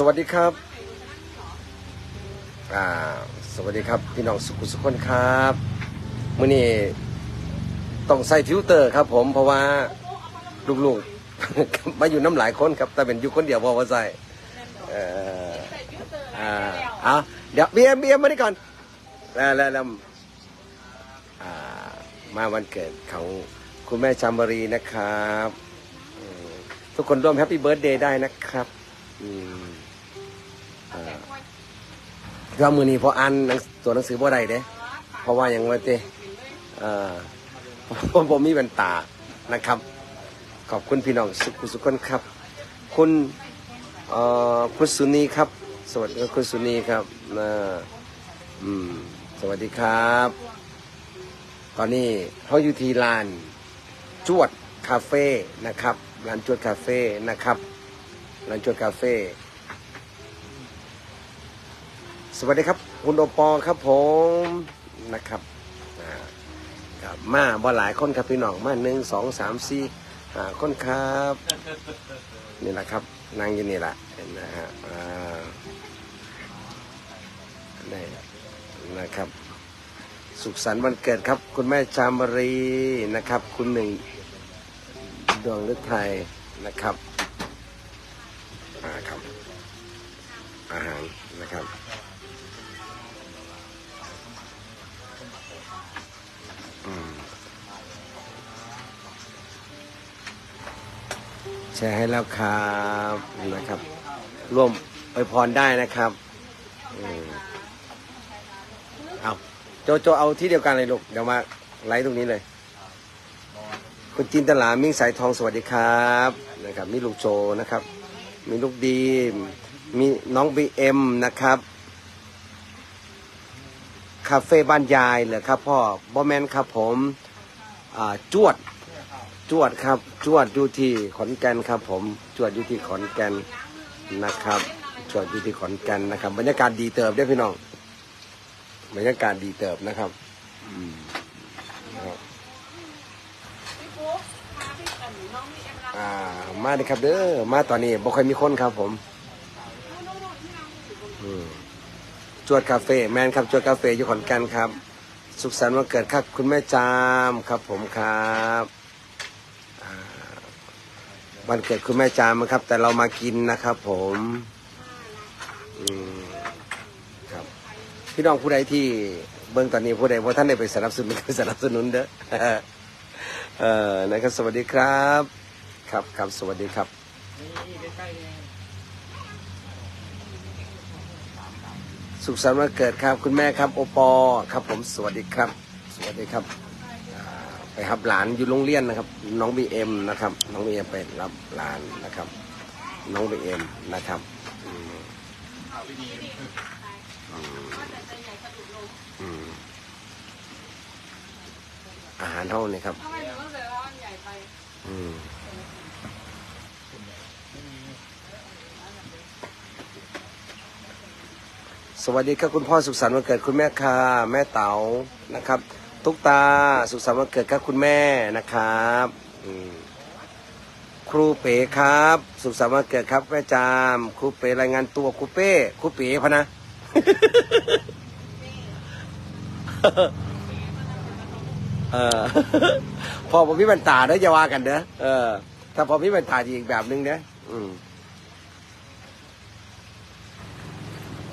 สวัสดีครับอ่าสวัสดีครับพี่น้องสุขุสุขคนครับมื่อนี้ต้องใส่ฟิลเตอร์ครับ ผมเพราะว่าลูกๆ มาอยู่น้ำหลายคนครับ แต่เป็นอยู่คนเดียวพอว่าใส่เอ่ออ่าเอเดี๋ยวเบียร์เบียร์มาดีก่อนแล้วแล้วแล้วอ่ามาวันเกิดของคุณแม่จามบรีนะครับ ทุกคนร่วมแฮปปี้เบิร์ดเดย์ได้นะครับ อืม ก็มือนี้พออ่านหนังตัวหนังสือบ่ได้เด้เพราะว่าอย่างว่าเต้เอ่อผมผมมีแว่นตานะครับ ขอบคุณพี่น้องสุขุสุขคนครับ คุณคุณสุนีครับ สวัสดีคุณสุนีครับนะอืมสวัสดีครับ ตอนนี้เขาอยู่ที่ลาน จวดคาเฟ่นะครับร้านจวดคาเฟ่นะครับร้านจวดคาเฟ่ สวัสดีครับ คุณโอปอครับผมนะครับครับมาบ่หลายคนครับพี่น้องมาหนึ่งสองสามสี่ห้าคนครับนี่แหละครับนั่งอยู่นี่แหละนะฮะนี่นะครับ สุขสันต์วันเกิดครับ คุณแม่จามรีนะครับ คุณหนึ่งดวงฤทัยนะครับอ่าครับอาหารนะครับ แชร์ให้แล้วครับนะครับ ร่วมไปพรได้นะครับเอาโจโจเอาที่เดียวกันเลยลูกเดี๋ยวมาไลฟ์ตรงนี้เลย คุณจินตลามิ่งสายทองสวัสดีครับนะครับมีลูกโจนะครับ มีลูกดีมมีน้องบีเอ็มนะครับคาเฟ่บ้านยายเหรอครับพ่อบอแมนครับผมจวด จวดครับ จวดอยู่ที่ขอนแก่นครับ ผมจวดอยู่ที่ขอนแก่นนะครับจวดอยู่ที่ขอนแก่นนะครับ บรรยากาศดีเติบได้พี่น้องบรรยากาศดีเติบนะครับอ่ามาเลยครับเด้อมาตอนนี้บ่ค่อยมีคนครับ ผมจวดคาเฟ่แมนครับจวดคาเฟ่อยู่ขอนแก่นครับ สุขสันต์วันเกิดครับ คุณแม่จามครับผมครับ วันเกิดคุณแม่จามครับ แต่เรามากินนะครับ ผมอืมครับ พี่น้องผู้ใดที่เบื้องตอนนี้ผู้ใดว่าท่านได้ไปสนับสนุนก็สนับสนุนเด้อเออนะครับ สวัสดีครับ ครับครับสวัสดีครับสุขสันต์วันเกิดครับ คุณแม่ครับ โอปอครับ ผมสวัสดีครับ สวัสดีครับ ไปรับหลานอยู่โรงเรียนนะครับ น้องบีเอ็มนะครับ น้องบีเอ็มไปรับหลานนะครับ น้องบีเอ็มนะครับอืมอืมอืมอาหารเท่านี้ครับ ทำไมถึงต้องใส่ร้อนใหญ่ไปอืมสวัสดีครับคุณพ่อสุขสันต์วันเกิดคุณแม่ค่ะแม่เต๋านะครับ ตุ๊กตาสุขสันต์วันเกิดครับคุณแม่นะครับครูเป๋ครับ สุขสันต์วันเกิดครับแม่จามครูเป๋รายงานตัวครูเป้ครูเป๋พะนะเออพอผมพี่บรรตาเด้ออย่าว่ากันเด้อเออ ถ้าพอพี่บรรตาอีกแบบนึงเด้ออืม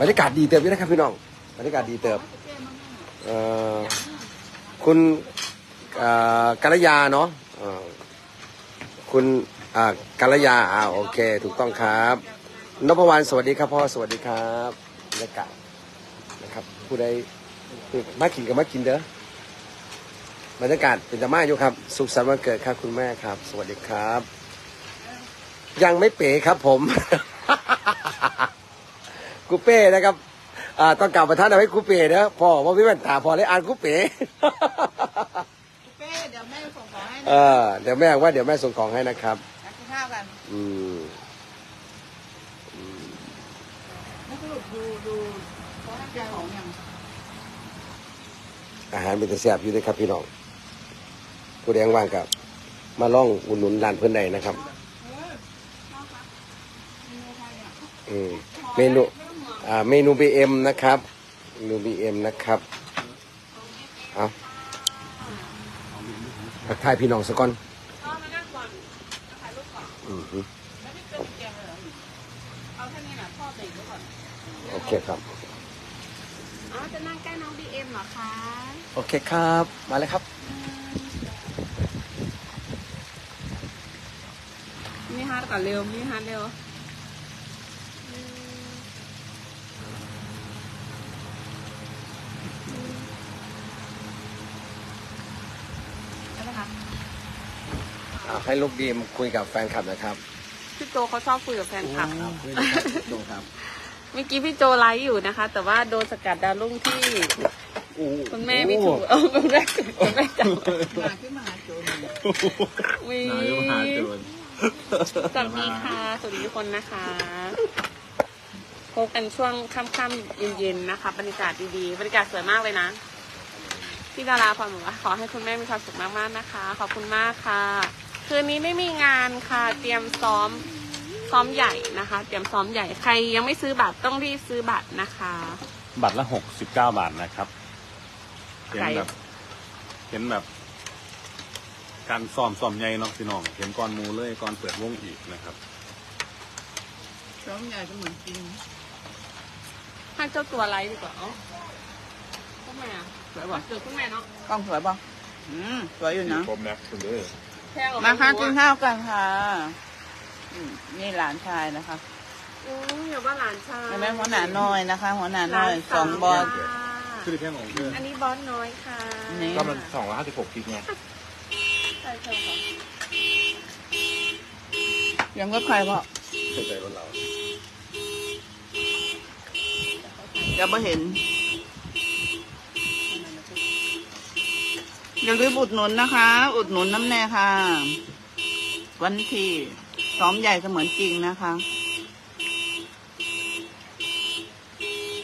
บรรยากาศดีเติบอยู่นะครับพี่น้องบรรยากาศดีเติบ เอ่อ คุณกัลยาเนาะคุณกัลยาอ่าโอเค ถูกต้องครับนพวรรณสวัสดีครับพ่อสวัสดีครับบรรยากาศนะครับ ผู้ใดมากินก็มากินเด้อบรรยากาศเป็นธรรมะอยู่ครับ สุขสันต์วันเกิดครับคุณแม่ครับ สวัสดีครับ ยังไม่เป๋ครับผมกูเป้นะครับ อ่าต้องกลับมาท่านเอาให้กูเป้นะพ่อว่าพี่แว่นตาพอเลยอ่านกูเป๋ เป้เดี๋ยวแม่ส่งของให้เอนะอเดี๋ยวแม่ว่าเดี๋ยวแม่ส่งของให้นะครับมากินข้าวกันอืมแล้วสรุปดูดูเขาให้ใจของยังอาหารเป็นตะเสียบอยู่ด้วยครับพี่น้องผู้แดงว่างกับ มาล่องอุดหนุนร้านเพื่อนใดนะครับอืมเเมนูอ่า เมนูบีเอ็มนะครับเมนูบีเอ็มนะครับเอาทักทายพี่น้องสักก่อนเอามานั่งก่อนถ่ายรูปก่อนอือฮึแล้วพี่เป็นเกียร์เลยเหรอเอาแค่นี้นะพ่อเบรกไว้ก่อนโอเคครับอ๋อจะนั่งใกล้น้องบีเอ็มเหรอคะโอเคครับ มาเลยครับมีฮาร์ดก่อนเร็วมีฮาร์ดเร็ว อ่าให้ลูกดีมคุยกับแฟนคลับหนะครับพี่โจเขาชอบคุยกับแฟนคลับคุยนะครับดูครับเมื่อกี้พี่โจไลฟ์อยู่นะคะ แต่ว่าโดนสกัดดาวรุ่งที่คุณแม่ไม่ถูกเออคุณแม่คุณแม่จับมาขึ้นมาหาโจรวี นายกมหาโจรสวัสดีค่ะสวัสดีทุกคนนะคะพบกันช่วงค่ำๆเย็นๆนะคะบรรยากาศดีๆบรรยากาศสวยมากเลยนะพี่ดาราพรบอกว่าขอให้คุณแม่มีความสุขมากๆนะคะ ขอบคุณมากค่ะ คืนนี้ไม่มีงานค่ะ เตรียมซ้อมซ้อมใหญ่นะคะ เตรียมซ้อมใหญ่ใครยังไม่ซื้อบัตรต้องรีบซื้อบัตรนะคะบัตรละหกสิบเก้าบาทนะครับ เห็นไก่แบบ เห็นแบบ การซ้อมซ้อมใหญ่เนาะพี่น้อง เห็นก่อนหมูเลยก่อนเปิดวงอีกนะครับ ซ้อมใหญ่ก็เหมือนจริงให้เจ้าตัวไลฟ์ดีกว่าเอ้าคุณแม่สวยป่ะเจอคุณแม่เนาะกล้องสวยป่ะอืมสวยอยู่นะผมนะคุณเด้อ แพงกว่ามาค่ะไรู้กินอะข้าวกันค่ะอืมนี่หลานชายนะคะอืมอย่าว่าหลานชายใช่ไหมหัวหน้าน้อยนะคะ หัวหน้าน้อยสองบอลค่ะคือแค่ของเด้ออันนี้บอสน้อยค่ะนี่ ก็มันสองร้อยห้าสิบหกกิกไงใช่ใช่ค่ะยังก็ใครป่ะเข้าใจว่าเราจะไม่เห็น อย่าลืมอุดหนุนนะคะ อุดหนุนน้ำแน่ค่ะ วันที่ซ้อมใหญ่เสมือนจริงนะคะ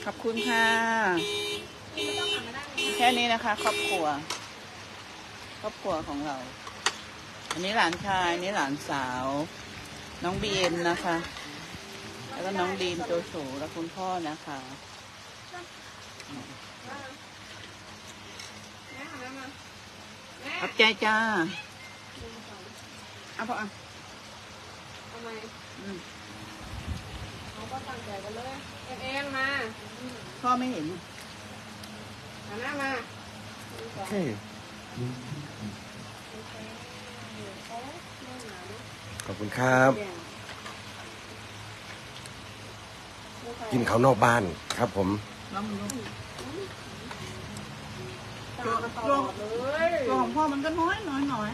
ขอบคุณค่ะ แค่นี้นะคะ ครอบครัว ครอบครัวของเรา อันนี้หลานชายอันนี้หลานสาว น้องบีเอ็มนะคะ แล้วก็น้องดีมโจโฉและคุณพ่อนะคะแม่หันมา ขอบใจจ้า เอาพออะทำไมอืมเขาก็ตั้งใจกันเลยเอ็นเอ็นมาพ่อไม่เห็นหันหน้ามาขอบคุณครับ กินข้าวนอกบ้านครับผม น้องมัน ลูกตัวเลยตัวของพ่อมันก็น้อยน้อยน้อย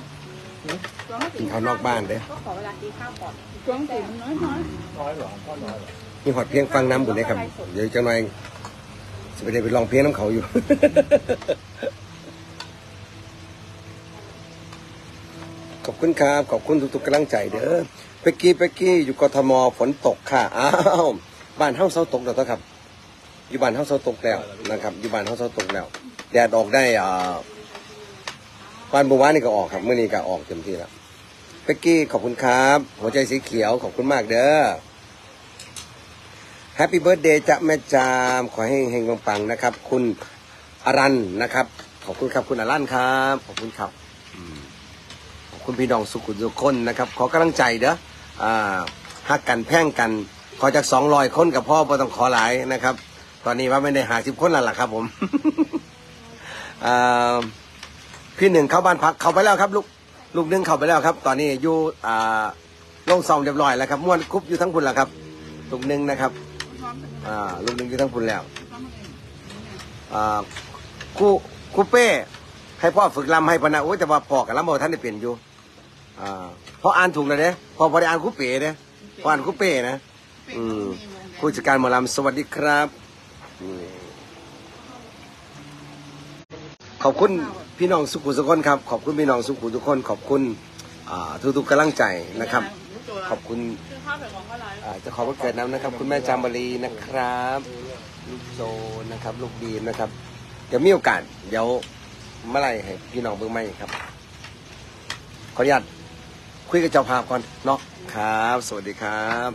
ตัวไม่กินข้าวนอกบ้านเด้อ ก็ขอเวลากินข้าวก่อนตัวมันถึงมันน้อยน้อยมีหอดเพียงฟังน้ำบุญเลยครับ เดี๋ยวจังหน่อยจะไปได้ไปลองเพลงน้ำเขาอยู่ขอบคุณครับ ขอบคุณทุกๆกำลังใจเด้อเปกกี้เปกกี้อยู่กทมฝนตกค่ะอ้าวบ้านเฮาเซาตกแล้วครับ อยู่บ้านเฮาเซาตกแล้วนะครับ อยู่บ้านเฮาเซาตกแล้ว แดดออกได้อ่าวันบัวานนี่ก็ออกครับเมื่อนี้ก็ออกเต็มที่แล้วเปกกี้ขอบคุณครับ หัวใจสีเขียวขอบคุณมากเด้อแฮปปี้เบิร์ดเดย์จะแม่จามขอให้เฮงปังๆนะครับ คุณอรันนะครับ ขอบคุณครับคุณอรันครับ ขอบคุณครับขอบคุณพี่น้องสุขุมสุขคนนะครับ ขอกำลังใจเด้ออ่าฮักกันแพ่งกัน ขอจากสองรอยคนกับพ่อบ่ต้องขอหลายนะครับ ตอนนี้ว่าไม่ได้หาสิบคนแล้วล่ะครับผม พี่หนึ่งเข้าบ้านพักเข้าไปแล้วครับ ลูกลูกหนึ่งเข้าไปแล้วครับ ตอนนี้อยู่อ่าลงซองเรียบร้อยแล้วครับม้วนคุบอยู่ทั้งคุณแล้วครับลูกหนึ่งนะครับอ่าลูกหนึ่งอยู่ทั้งคุณแล้วอ่าคูคูเป้ให้พ่อฝึกลำให้พนะโอ้ยแต่ว่าพ่อกับลำบ่ท่านได้เปลี่ยนอยู่อ่าพออ่านถูกเลยเด้พอพอได้อ่านคูเป้เด้พออ่านคูเป้นะ อืมผู้จัดการหมอลำสวัสดีครับอืม ขอบคุณพี่น้องสุขุมสุขคนครับ ขอบคุณพี่น้องสุขุมทุกคน ขอบคุณอ่าทุกๆกำลังใจนะครับ ขอบคุณคือข้าวแบบของก็ไลฟ์อ่าเจะขอวันเกิดน้ำนะครับ คุณแม่จามบรีนะครับ ลูกโจนะครับ ลูกบีมนะครับ เดี๋ยวมีโอกาส เดี๋ยวเมื่อไหรให้พี่น้องเบิ่งไม่ครับ ขออนุญาตคุยกับเจ้าภาพก่อนเนาะครับ สวัสดีครับ